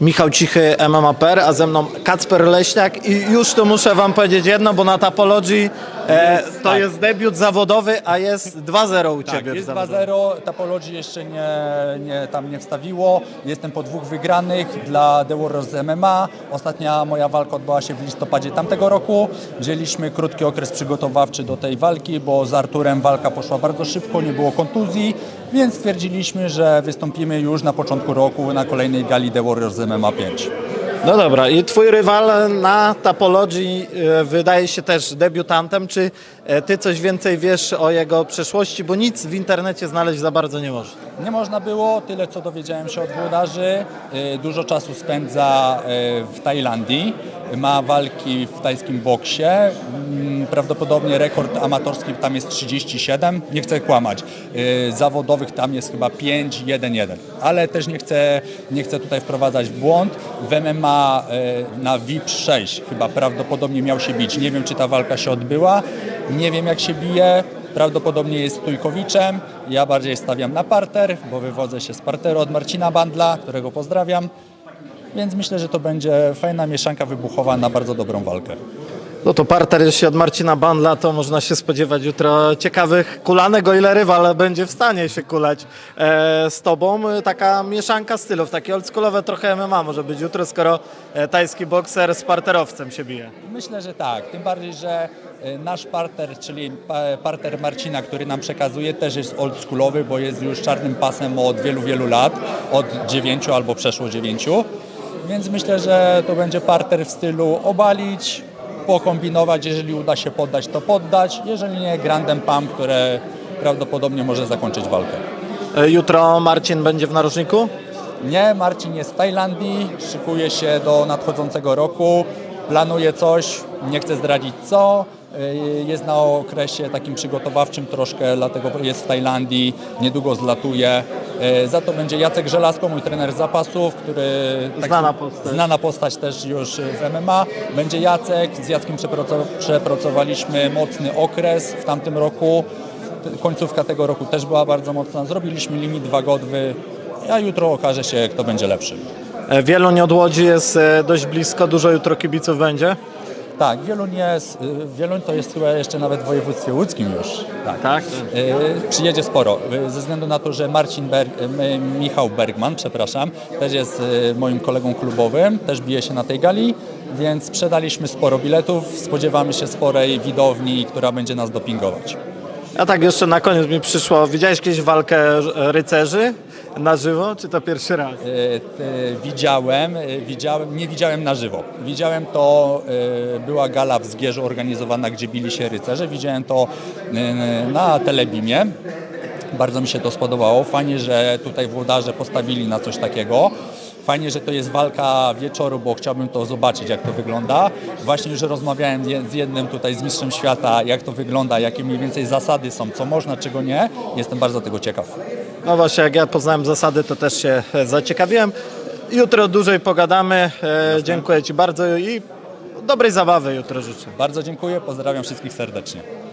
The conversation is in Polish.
Michał Cichy, MMA.pl, a ze mną Kacper Leśniak i już tu muszę wam powiedzieć jedno, bo na Tapologii e, to tak. jest debiut zawodowy, a jest 2-0 u Tak, Ciebie. jest zawodach. 2-0, Tapologii jeszcze nie, nie, tam nie wstawiło. Jestem po dwóch wygranych dla The Warriors z MMA. Ostatnia moja walka odbyła się w listopadzie tamtego roku. Wzięliśmy krótki okres przygotowawczy do tej walki, bo z Arturem walka poszła bardzo szybko, nie było kontuzji, więc stwierdziliśmy, że wystąpimy już na początku roku na kolejnej gali The Warriors MMA 5. No dobra, i twój rywal na Tapologii e, wydaje się też debiutantem. Czy ty coś więcej wiesz o jego przeszłości? Bo nic w internecie znaleźć za bardzo nie można. Nie można było, tyle co dowiedziałem się od włodarzy. Y, Dużo czasu spędza y, w Tajlandii. Ma walki w tajskim boksie. Mm, Prawdopodobnie rekord amatorski tam jest 37. Nie chcę kłamać. Zawodowych tam jest chyba 5, 1, 1. Ale też nie chcę, nie chcę tutaj wprowadzać w błąd. W MMA na VIP 6 chyba prawdopodobnie miał się bić. Nie wiem, czy ta walka się odbyła. Nie wiem, jak się bije. Prawdopodobnie jest Stójkowiczem. Ja bardziej stawiam na parter, bo wywodzę się z parteru od Marcina Bandla, którego pozdrawiam. Więc myślę, że to będzie fajna mieszanka wybuchowa na bardzo dobrą walkę. No to parter jeśli od Marcina Bandla, to można się spodziewać jutro ciekawych kulanek, o ile rywal będzie w stanie się kulać e, z tobą. E, Taka mieszanka stylów, takie oldschoolowe trochę MMA może być jutro, skoro e, tajski bokser z parterowcem się bije. Myślę, że tak. Tym bardziej, że y, nasz parter, czyli pa- parter Marcina, który nam przekazuje, też jest oldschoolowy, bo jest już czarnym pasem od wielu, wielu lat, od dziewięciu albo przeszło dziewięciu. Więc myślę, że to będzie parter w stylu obalić, pokombinować, jeżeli uda się poddać, to poddać, jeżeli nie, grandem pam, które prawdopodobnie może zakończyć walkę. E, Jutro Marcin będzie w narożniku? Nie, Marcin jest w Tajlandii, szykuje się do nadchodzącego roku, planuje coś, nie chce zdradzić co. Y, Jest na okresie takim przygotowawczym troszkę, dlatego jest w Tajlandii, niedługo zlatuje. Y, Za to będzie Jacek Żelazko, mój trener zapasów, który... Znana postać. Znana postać też już w MMA. Będzie Jacek, z Jackiem przepracow- przepracowaliśmy mocny okres w tamtym roku. Końcówka tego roku też była bardzo mocna. Zrobiliśmy limit wagowy, a jutro okaże się, kto będzie lepszy. E, Wieluń od Łodzi jest e, dość blisko, dużo jutro kibiców będzie. Tak, Wieluń jest, y, Wieluń to jest chyba jeszcze nawet w województwie łódzkim już. Tak. Tak? Y, Przyjedzie sporo, y, ze względu na to, że Marcin Berg, Michał Bergman, przepraszam, też jest moim kolegą klubowym, też bije się na tej gali, więc sprzedaliśmy sporo biletów, spodziewamy się sporej widowni, która będzie nas dopingować. A tak jeszcze na koniec mi przyszło, widziałeś kiedyś walkę e, rycerzy na żywo, czy to pierwszy raz? Y, Widziałem, y, widziałem, nie widziałem na żywo. Widziałem to, y, była gala w Zgierzu organizowana, gdzie bili się rycerze. Widziałem to na Telebimie. Bardzo mi się to spodobało. Fajnie, że tutaj włodarze postawili na coś takiego. Fajnie, że to jest walka wieczoru, bo chciałbym to zobaczyć, jak to wygląda. Właśnie już rozmawiałem z jednym tutaj, z mistrzem świata, jak to wygląda, jakie mniej więcej zasady są, co można, czego nie. Jestem bardzo tego ciekaw. No właśnie, jak ja poznałem zasady, to też się e, zaciekawiłem. Jutro dłużej pogadamy. E, dziękuję Ci bardzo i dobrej zabawy jutro życzę. Bardzo dziękuję, pozdrawiam wszystkich serdecznie.